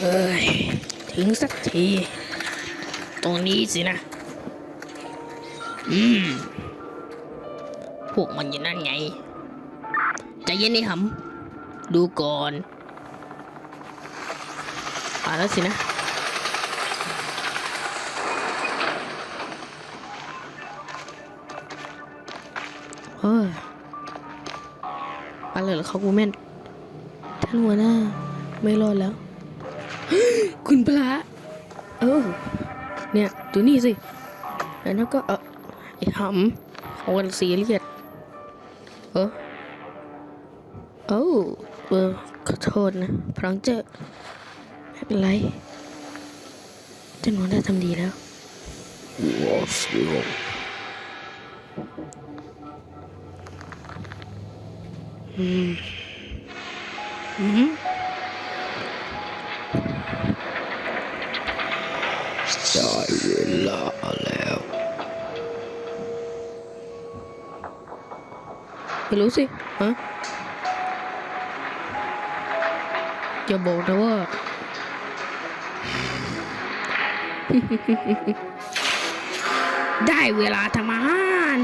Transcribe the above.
เอ้ย ถึงสักที ตรงนี้สินะ อืม พวกมันอยู่นั่นไง ใจเย็นนี่หำดูก่อนมาแล้วสินะเฮ้ยอะไรเหรอเขากูแม่นท่านหัวหน้า ไม่รอดแล้ว คุณพระเออเนี่ยดูนี่สิแล้วก็เออไอ้หำเขาวันซีเรียสเออเอ้าเออขอโทษนะพรังเจอไม่เป็นไรท่านหัวหน้าทำดีแล้ว Was wrong? อืม ได้เวลาแล้วไม่รู้สิ ฮะ อย่าบอกนะว่า ได้เวลาทำอาหาร